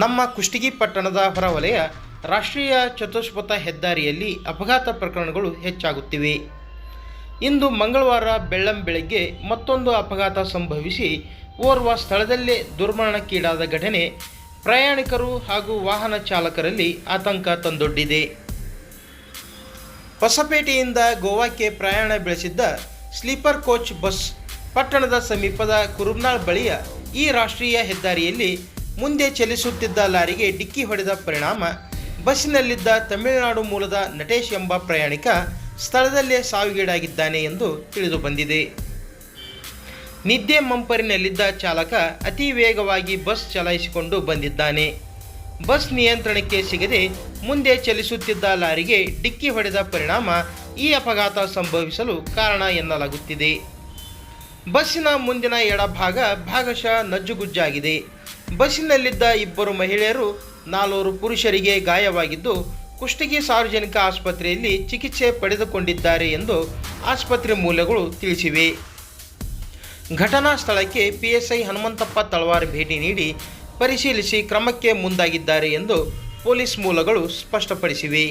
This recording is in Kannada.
ನಮ್ಮ ಕುಷ್ಟಗಿ ಪಟ್ಟಣದ ಹೊರವಲಯ ರಾಷ್ಟ್ರೀಯ ಚತುಷ್ಪಥ ಹೆದ್ದಾರಿಯಲ್ಲಿ ಅಪಘಾತ ಪ್ರಕರಣಗಳು ಹೆಚ್ಚಾಗುತ್ತಿವೆ. ಇಂದು ಮಂಗಳವಾರ ಬೆಳ್ಳಂ ಬೆಳಗ್ಗೆ ಮತ್ತೊಂದು ಅಪಘಾತ ಸಂಭವಿಸಿ ಓರ್ವ ಸ್ಥಳದಲ್ಲೇ ದುರ್ಮರಣಕ್ಕೀಡಾದ ಘಟನೆ ಪ್ರಯಾಣಿಕರು ಹಾಗೂ ವಾಹನ ಚಾಲಕರಲ್ಲಿ ಆತಂಕ ತಂದೊಡ್ಡಿದೆ. ಹೊಸಪೇಟೆಯಿಂದ ಗೋವಾಕ್ಕೆ ಪ್ರಯಾಣ ಬೆಳೆಸಿದ್ದ ಸ್ಲೀಪರ್ ಕೋಚ್ ಬಸ್ ಪಟ್ಟಣದ ಸಮೀಪದ ಕುರುಬ್ನಾಳ್ ಬಳಿಯ ಈ ರಾಷ್ಟ್ರೀಯ ಹೆದ್ದಾರಿಯಲ್ಲಿ ಮುಂದೆ ಚಲಿಸುತ್ತಿದ್ದ ಲಾರಿಗೆ ಡಿಕ್ಕಿ ಹೊಡೆದ ಪರಿಣಾಮ, ಬಸ್ಸಿನಲ್ಲಿದ್ದ ತಮಿಳುನಾಡು ಮೂಲದ ನಟೇಶ್ ಎಂಬ ಪ್ರಯಾಣಿಕ ಸ್ಥಳದಲ್ಲೇ ಸಾವಿಗೀಡಾಗಿದ್ದಾನೆ ಎಂದು ತಿಳಿದು ಬಂದಿದೆ. ನಿದ್ದೆ ಮಂಪರಿನಲ್ಲಿದ್ದ ಚಾಲಕ ಅತಿ ವೇಗವಾಗಿ ಬಸ್ ಚಲಾಯಿಸಿಕೊಂಡು ಬಂದಿದ್ದಾನೆ. ಬಸ್ ನಿಯಂತ್ರಣಕ್ಕೆ ಸಿಗದೆ ಮುಂದೆ ಚಲಿಸುತ್ತಿದ್ದ ಲಾರಿಗೆ ಡಿಕ್ಕಿ ಹೊಡೆದ ಪರಿಣಾಮ ಈ ಅಪಘಾತ ಸಂಭವಿಸಲು ಕಾರಣ ಎನ್ನಲಾಗುತ್ತಿದೆ. ಬಸ್ಸಿನ ಮುಂದಿನ ಎಡಭಾಗ ಭಾಗಶಃ ನಜ್ಜುಗುಜ್ಜಾಗಿದೆ. ಬಸ್ಸಿನಲ್ಲಿದ್ದ ಇಬ್ಬರು ಮಹಿಳೆಯರು ನಾಲ್ವರು ಪುರುಷರಿಗೆ ಗಾಯವಾಗಿದ್ದು, ಕುಷ್ಟಗಿ ಸಾರ್ವಜನಿಕ ಆಸ್ಪತ್ರೆಯಲ್ಲಿ ಚಿಕಿತ್ಸೆ ಪಡೆದುಕೊಂಡಿದ್ದಾರೆ ಎಂದು ಆಸ್ಪತ್ರೆ ಮೂಲಗಳು ತಿಳಿಸಿವೆ. ಘಟನಾ ಸ್ಥಳಕ್ಕೆ ಪಿಎಸ್ಐ ಹನುಮಂತಪ್ಪ ತಳವಾರ್ ಭೇಟಿ ನೀಡಿ ಪರಿಶೀಲಿಸಿ ಕ್ರಮಕ್ಕೆ ಮುಂದಾಗಿದ್ದಾರೆ ಎಂದು ಪೊಲೀಸ್ ಮೂಲಗಳು ಸ್ಪಷ್ಟಪಡಿಸಿವೆ.